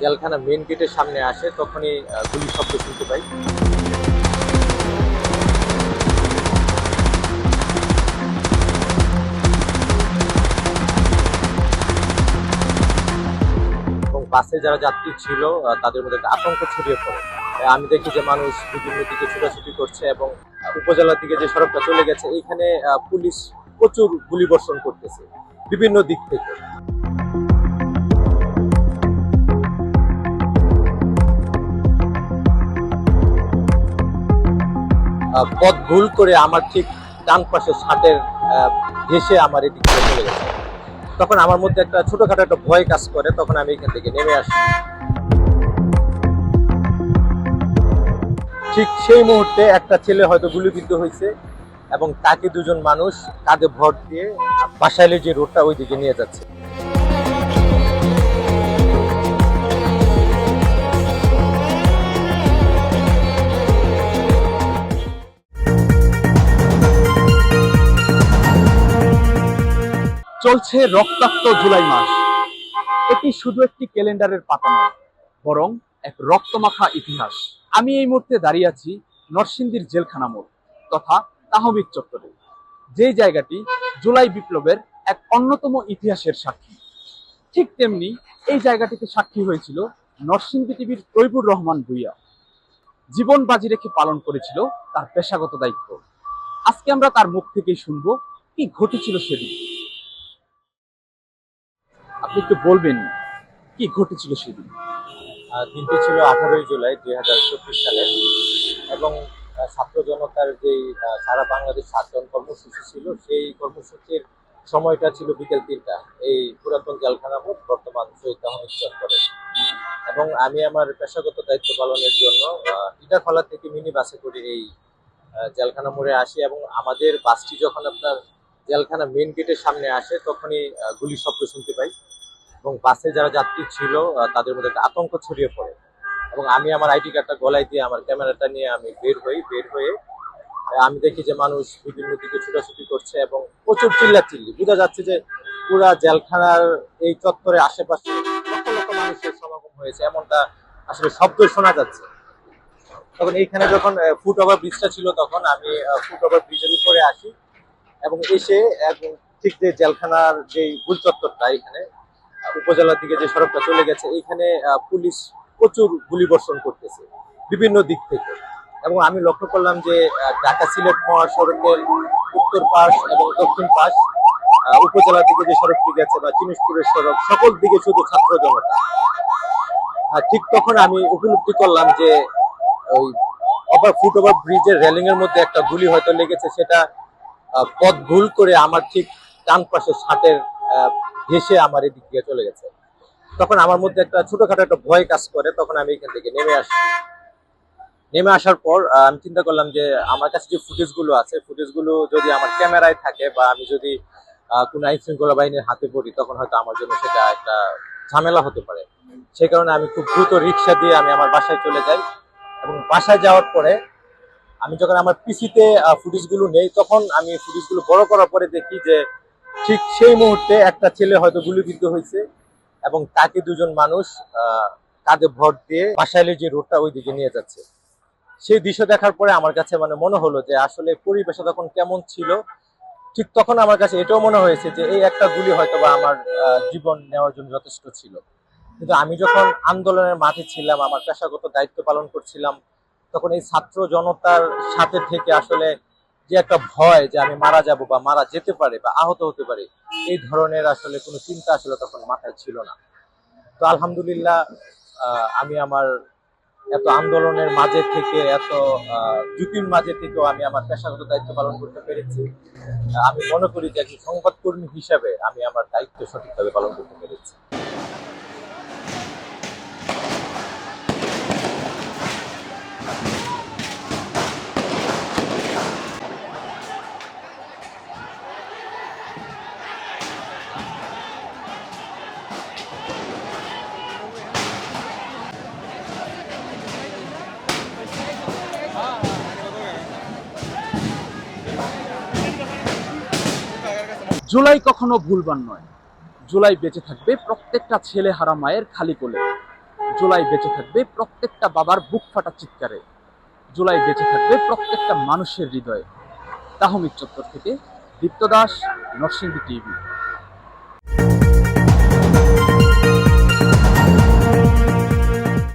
জেলখানা মেন গেটের সামনে আসে, তখনই গুলির শব্দ শুনতে পাই। বাসে যারা যাত্রী ছিল তাদের মধ্যে একটা আতঙ্ক ছড়িয়ে পড়ে। আমি দেখি যে মানুষ বিভিন্ন দিকে ছোটাছুটি করছে এবং উপজেলার দিকে যে সড়কটা চলে গেছে, এখানে পুলিশ প্রচুর গুলি বর্ষণ করতেছে, বিভিন্ন দিক থেকে। পথ ভুল করে আমার ঠিক ডান পাশে ষাটের ঘেসে আমার থেকে চলে গেছে। তখন আমার মধ্যে একটা ছোটোখাটো একটা ভয় কাজ করে, তখন আমি এখান থেকে নেমে আসি। ঠিক সেই মুহূর্তে একটা ছেলে হয়তো গুলিবিদ্ধ হয়েছে এবং তাকে দুজন মানুষ কাঁধে ভর দিয়ে বাসাইলে যে রোডটা ওই দিকে নিয়ে যাচ্ছে। চলছে রক্তাক্ত জুলাই মাস। এটি শুধু একটি ক্যালেন্ডারের পাতা নয়, বরং এক রক্তমাখা ইতিহাস। আমি এই মুহূর্তে দাঁড়িয়ে আছি নরসিংদীর জেলখানা মোড় তথা তাহমিদ চত্বরে যেই জায়গাটি জুলাই বিপ্লবের এক অন্যতম ইতিহাসের সাক্ষী। ঠিক তেমনি এই জায়গাটিতে সাক্ষী হয়েছিল নরসিংদী টিভির তৈবুর রহমান ভুইয়া। জীবন বাজি রেখে পালন করেছিল তার পেশাগত দায়িত্ব। আজকে আমরা তার মুখ থেকেই শুনব কি ঘটেছিল সেদিন। একটু বলবেন কি ঘটেছিল সেদিন? দিনটি ছিল আঠারোই জুলাই দুই হাজার চব্বিশ সালে এবং ছাত্র জনতার আহ, সারা বাংলাদেশ সাতজন কর্মসূচি ছিল সেই কর্মসূচির সময়টা ছিল বিকেল তিনটা। এই পুরাতন জেলখানা মোট বর্তমান শহীদ আহমেদ চত্বরে এবং আমি আমার পেশাগত দায়িত্ব পালনের জন্য ইটাখলা থেকে মিনি বাসে করে এই জেলখানা মোড়ে আসি এবং আমাদের বাসটি যখন আপনার জেলখানা মেন গেটের সামনে আসে তখনই গুলির শব্দ শুনতে পাই। এবং বাসে যারা যাত্রী ছিল তাদের মধ্যে একটা আতঙ্ক ছড়িয়ে পড়ে। এবং আমি আমার আইডি কার্ডটা গলায় দিয়ে আমার ক্যামেরাটা নিয়ে আমি বের হই, বের হয়ে আমি দেখি যে মানুষ বিভিন্ন দিকে ছোটাছুটি করছে এবং প্রচুর চিল্লা চিল্লি বোঝা যাচ্ছে যে পুরা জেলখানার এই চত্বরের আশেপাশে লক্ষ লক্ষ মানুষের সমাগম হয়েছে, এমনটা আসলে শব্দ শোনা যাচ্ছে। তখন এইখানে যখন ফুট ওভার ব্রিজটা ছিল তখন আমি ফুট ওভার ব্রিজের উপরে আসি এবং এসে ঠিক যে জেলখানার যে ভুল চত্বরটা এখানে উপজেলার দিকে যে সড়কটা চলে গেছে এইখানে আহ, পুলিশ প্রচুর গুলি বর্ষণ করতেছে বিভিন্ন দিক থেকে। এবং আমি লক্ষ্য করলাম যে ঢাকা সিলেট মহাসড়কের উত্তর পাশ এবং দক্ষিণ পাশ উপজেলার দিকে যে সড়কটি গেছে বা জিনিসপুরের সড়ক সকল দিকে শুধু ছাত্র জনতা। ঠিক তখন আমি উপলব্ধি করলাম যে ওই ওভার ফুট ওভার ব্রিজের রেলিং এর মধ্যে একটা গুলি হয়তো লেগেছে সেটা পথ ভুল করে আমার ঠিক ডান পাশে ষাটের ঘেসে আমার এদিক দিয়ে চলে গেছে। তখন আমার মধ্যে একটা ছোটখাটো একটা ভয় কাজ করে, তখন আমি এখান থেকে নেমে আসি। নেমে আসার পর আমি চিন্তা করলাম যে আমার কাছে যে ফুটেজগুলো আছে ফুটেজগুলো যদি আমার ক্যামেরায় থাকে বা আমি যদি কোনো আইন শৃঙ্খলা বাহিনীর হাতে পড়ি, তখন হয়তো আমার জন্য সেটা একটা ঝামেলা হতে পারে। সেই কারণে আমি খুব দ্রুত রিক্সা দিয়ে আমি আমার বাসায় চলে যাই এবং বাসায় যাওয়ার পরে আমি যখন আমার পিসিতে ফুটেজগুলো নেই, তখন আমি ফুটেজগুলো বড় করার পরে দেখি যে ঠিক সেই মুহূর্তে একটা ছেলে হয়তো গুলিবিদ্ধ হয়েছে এবং তাকে দুজন মানুষ কাঁধে ভর দিয়ে বাসাইলে যে রোডটা ওই দিকে নিয়ে যাচ্ছে। সেই দৃশ্য দেখার পরে আমার কাছে মানে মনে হলো যে আসলে পরিবেশটা তখন কেমন ছিল। ঠিক তখন আমার কাছে এটাও মনে হয়েছে যে এই একটা গুলি হয়তো বা আমার জীবন নেওয়ার জন্য যথেষ্ট ছিল। কিন্তু আমি যখন আন্দোলনের মাঠে ছিলাম, আমার পেশাগত দায়িত্ব পালন করছিলাম, তখন এই ছাত্র জনতার সাথে থেকে আসলে যে একটা ভয় যে আমি মারা যাব বা মারা যেতে পারে বা আহত হতে পারে, এই ধরনের আসলে কোনো চিন্তা আসলে তখন মাথায় ছিল না। তো আলহামদুলিল্লাহ আমি আমার এত আন্দোলনের মাঝে থেকে, এত ঝুঁকির মাঝে থেকেও আমি আমার পেশাগত দায়িত্ব পালন করতে পেরেছি। আমি মনে করি যে একজন সংবাদকর্মী হিসাবে আমি আমার দায়িত্ব সঠিকভাবে পালন করতে পেরেছি। জুলাই কখনো ভুলবার নয়। জুলাই বেঁচে থাকবে প্রত্যেকটা ছেলে হারা মায়ের খালি কোলে। জুলাই বেঁচে থাকবে প্রত্যেকটা বাবার বুক ফাটা চিৎকারে। জুলাই বেঁচে থাকবে প্রত্যেকটা মানুষের হৃদয়ে। তাহমিদ চত্বর থেকে দীপ্ত দাস, নরসিংদী টিভি।